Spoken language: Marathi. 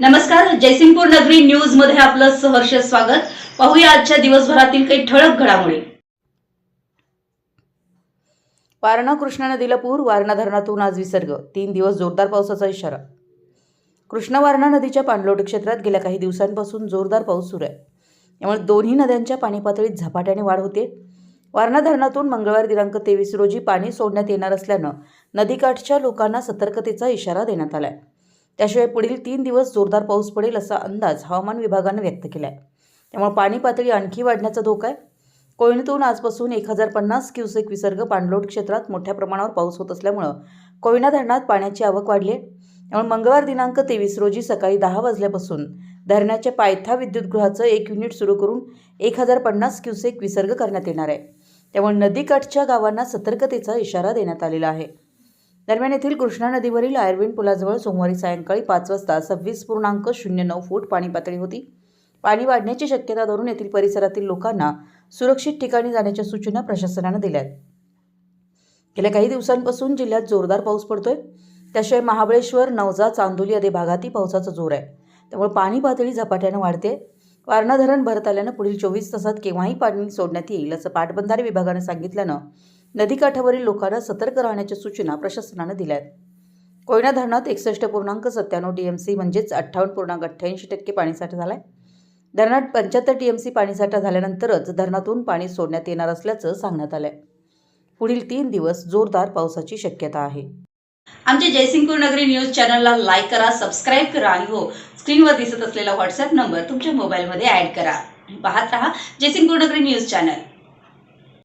नमस्कार जयसिंगपूर नगरी न्यूजमध्ये आपलं सहर्ष स्वागत. पाहूया आजच्या दिवसभरातील काही ठळक घडामोडी. वारणा कृष्णा नदीला पूर वारणा धरणातून आज विसर्ग. तीन दिवस जोरदार पावसाचा इशारा. कृष्णा वारणा नदीच्या पाणलोट क्षेत्रात गेल्या काही दिवसांपासून जोरदार पाऊस सुरू आहे. यामुळे दोन्ही नद्यांच्या पाणी पातळीत झपाट्याने वाढ होते. वारणा धरणातून मंगळवार दिनांक तेवीस रोजी पाणी सोडण्यात येणार असल्यानं नदीकाठच्या लोकांना सतर्कतेचा इशारा देण्यात आला आहे त्याशिवाय पुढील तीन दिवस जोरदार पाऊस पडेल असा अंदाज हवामान विभागानं व्यक्त केला आहे त्यामुळे पाणी पातळी आणखी वाढण्याचा धोका आहे. कोयनेतून आजपासून एक हजार पन्नास क्युसेक विसर्ग पाणलोट क्षेत्रात मोठ्या प्रमाणावर पाऊस होत असल्यामुळं कोयना धरणात पाण्याची आवक वाढली आहे. त्यामुळे मंगळवार दिनांक तेवीस रोजी सकाळी दहा वाजल्यापासून धरणाच्या पायथा विद्युतगृहाचं एक युनिट सुरू करून एक हजार पन्नास क्युसेक विसर्ग करण्यात येणार आहे. त्यामुळे नदीकाठच्या गावांना सतर्कतेचा इशारा देण्यात आलेला आहे. दरम्यान येथील कृष्णा नदीवरील आयर्विन पुलाजवळ सोमवारी सायंकाळी पाच वाजता सव्वीस पूर्णांक शून्य नऊ फूट पाणी पातळी होती. पाणी वाढण्याची शक्यता धरून येथील परिसरातील लोकांना सुरक्षित ठिकाणी जाण्याच्या सूचना प्रशासनानं दिल्या आहेत. गेल्या काही दिवसांपासून जिल्ह्यात जोरदार पाऊस पडतोय. त्याशिवाय महाबळेश्वर नवजा चांदोली आदी भागातही पावसाचा जोर आहे. त्यामुळे पाणी पातळी झपाट्यानं वाढते. वारणा धरण भरत आल्यानं पुढील चोवीस तासात केव्हाही पाणी सोडण्यात येईल असं पाटबंधारे विभागानं सांगितल्यानं नदीकाठावरील लोकांना सतर्क राहण्याच्या सूचना प्रशासनानं दिल्या आहेत. कोयना धरणात एकसष्ट पूर्णांक सत्त्याण्णव टी एम सी म्हणजेच अठ्ठावन्न पूर्णांक अठ्ठ्याऐंशी टक्के पाणीसाठा झाला आहे धरणात पंच्याहत्तर टी एम सी पाणीसाठा झाल्यानंतरच धरणातून पाणी सोडण्यात येणार असल्याचं सांगण्यात आलं आहे पुढील तीन दिवस जोरदार पावसाची शक्यता आहे. आमच्या जयसिंगपूर नगरी न्यूज चॅनलला लाईक करा सबस्क्राईब करा आणि हो स्क्रीनवर दिसत असलेला व्हॉट्सअप नंबर तुमच्या मोबाईलमध्ये ॲड करा. पाहत रहा जयसिंगपूर नगरी न्यूज चॅनल.